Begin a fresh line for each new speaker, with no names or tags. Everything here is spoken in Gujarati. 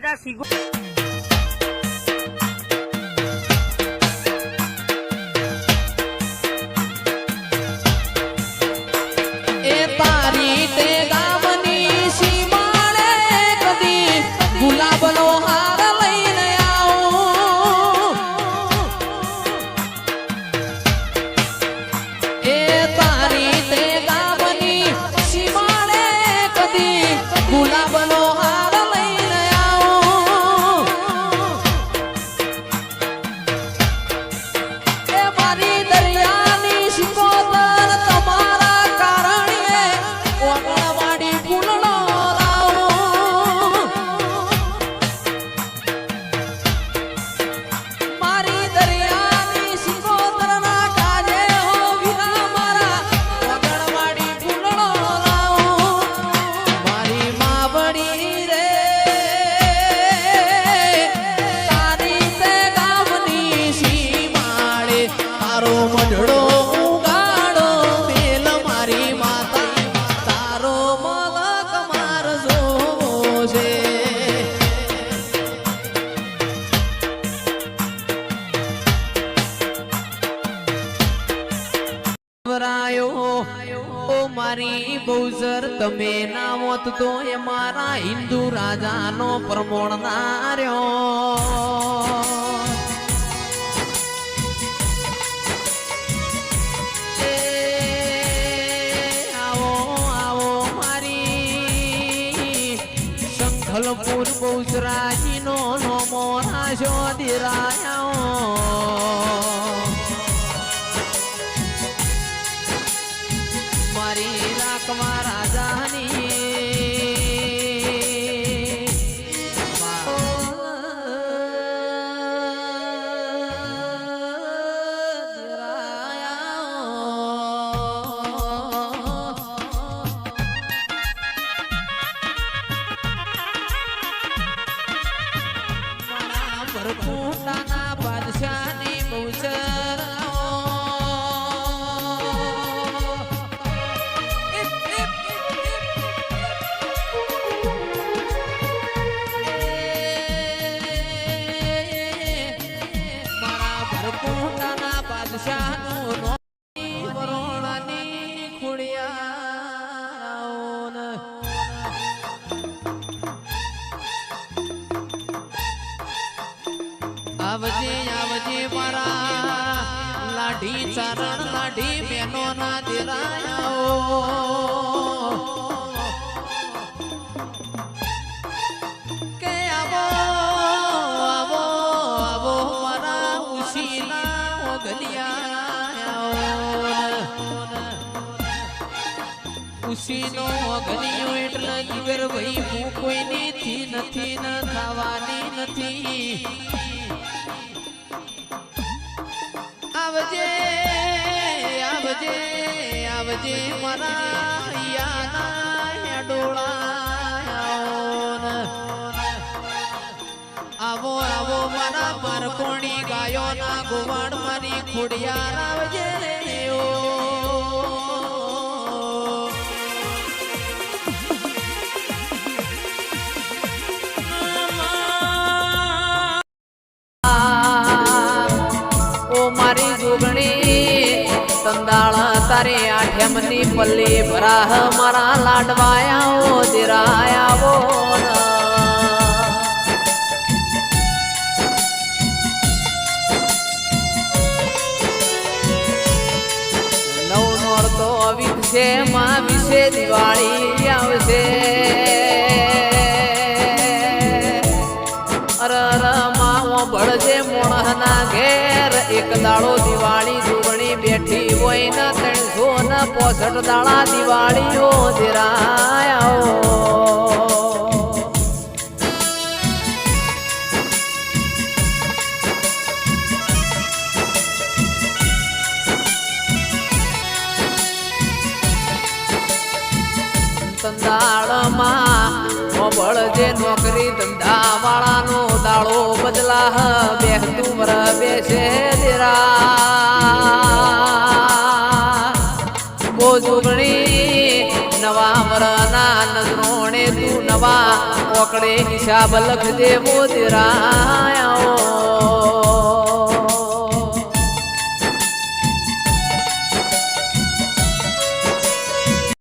cagas y... ઓ મારી બહુસર તમે ના મોત તો એ મારા હિન્દુ રાજાનો પ્રમોણ નાર્યો એ, આવો આવો મારી સંખલપુર બહુસરાજીનો મારી રાખવા રાજાની. પરકુંડાના ખુડિયાઓન. આવજે આવજે મારા લાઢી ચારણ લાઢી બેનો ના દેરાયાઓ ઉશીના ઓગલિયા એટલે જીગર ભાઈ નથી ન થવાની નથી. આવજે આવજે આવજે મારા આવો મારા મારકોણી ગાયો ના ગોવાડ મારી ખુડિયા રાવજે સંદાળ તારે આઠમની પલ્લી ભરાહ મારા લાડવાયા ઓ દિરાયા વિશે માં વિશે દિવાળી આવશે. અરર માવો ભળજે મોણહના ઘેર. એક દાડો દિવાળી દુગણી બેઠી હોય ને ત્રણસો ને પોસઠ દાડા દિવાળીઓ દિરાયો સંદાળમાં મોબળજે નોકરી ધંધા વાળાનો દાળો બદલા બેહતું વર બેસે દેરા. ઓ જોગણી, નવા વરના નજરોણે તું નવા ઓકડે હિસાબ લખજે મોદરાયો